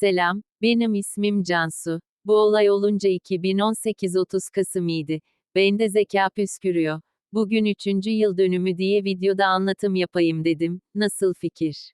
Selam, benim ismim Cansu. Bu olay olunca 2018 30 Kasım'ıydı. Bende zeka püskürüyor. Bugün 3. yıl dönümü diye videoda anlatım yapayım dedim. Nasıl fikir?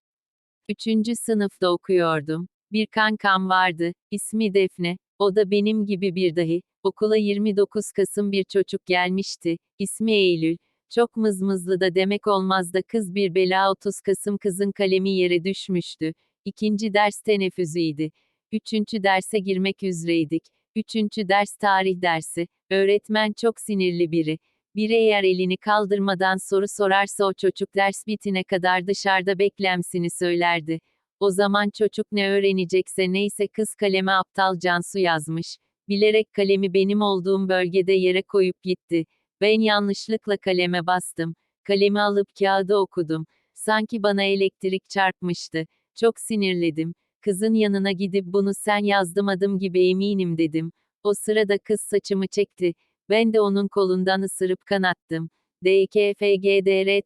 3. sınıfta okuyordum. Bir kankam vardı, ismi Defne. O da benim gibi bir dahi. Okula 29 Kasım bir çocuk gelmişti. İsmi Eylül. Çok mızmızlı da demek olmaz da kız bir bela 30 Kasım kızın kalemi yere düşmüştü. İkinci ders teneffüsüydü. Üçüncü derse girmek üzereydik. Üçüncü ders tarih dersi. Öğretmen çok sinirli biri. Biri eğer elini kaldırmadan soru sorarsa o çocuk ders bitine kadar dışarıda beklemsini söylerdi. O zaman çocuk ne öğrenecekse neyse kız kaleme aptal Cansu yazmış. Bilerek kalemi benim olduğum bölgede yere koyup gitti. Ben yanlışlıkla kaleme bastım. Kalemi alıp kağıdı okudum. Sanki bana elektrik çarpmıştı. Çok sinirledim. Kızın yanına gidip bunu sen yazdım adım gibi eminim dedim. O sırada kız saçımı çekti. Ben de onun kolundan ısırıp kanattım. DKFGDRTLDFL,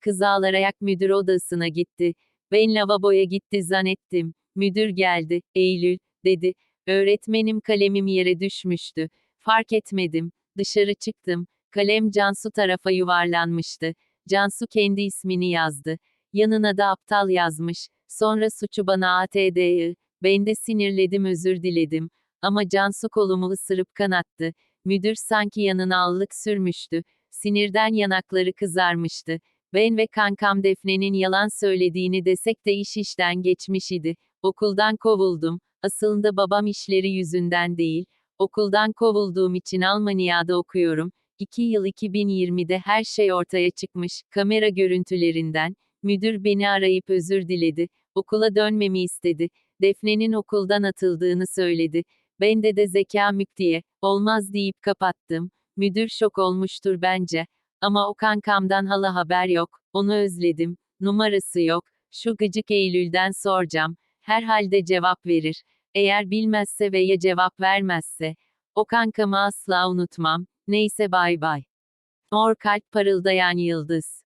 kız ağlayarak müdür odasına gitti. Ben lavaboya gitti zannettim. Müdür geldi, Eylül, dedi. Öğretmenim kalemim yere düşmüştü. Fark etmedim. Dışarı çıktım. Kalem Cansu tarafa yuvarlanmıştı. Cansu kendi ismini yazdı. Yanına da aptal yazmış. Sonra suçu bana ATD'yi. Ben de sinirledim özür diledim. Ama Cansu kolumu ısırıp kanattı. Müdür sanki yanına allık sürmüştü. Sinirden yanakları kızarmıştı. Ben ve kankam Defne'nin yalan söylediğini desek de iş işten geçmiş idi. Okuldan kovuldum. Aslında babam işleri yüzünden değil. Okuldan kovulduğum için Almanya'da okuyorum. 2 yıl 2020'de her şey ortaya çıkmış. Kamera görüntülerinden. Müdür beni arayıp özür diledi. Okula dönmemi istedi. Defne'nin okuldan atıldığını söyledi. Ben de zeka mük diye, olmaz deyip kapattım. Müdür şok olmuştur bence. Ama o kankamdan hala haber yok. Onu özledim. Numarası yok. Şu gıcık Eylül'den soracağım. Herhalde cevap verir. Eğer bilmezse veya cevap vermezse. O kankamı asla unutmam. Neyse bay bay. Mor kalp parıldayan yıldız.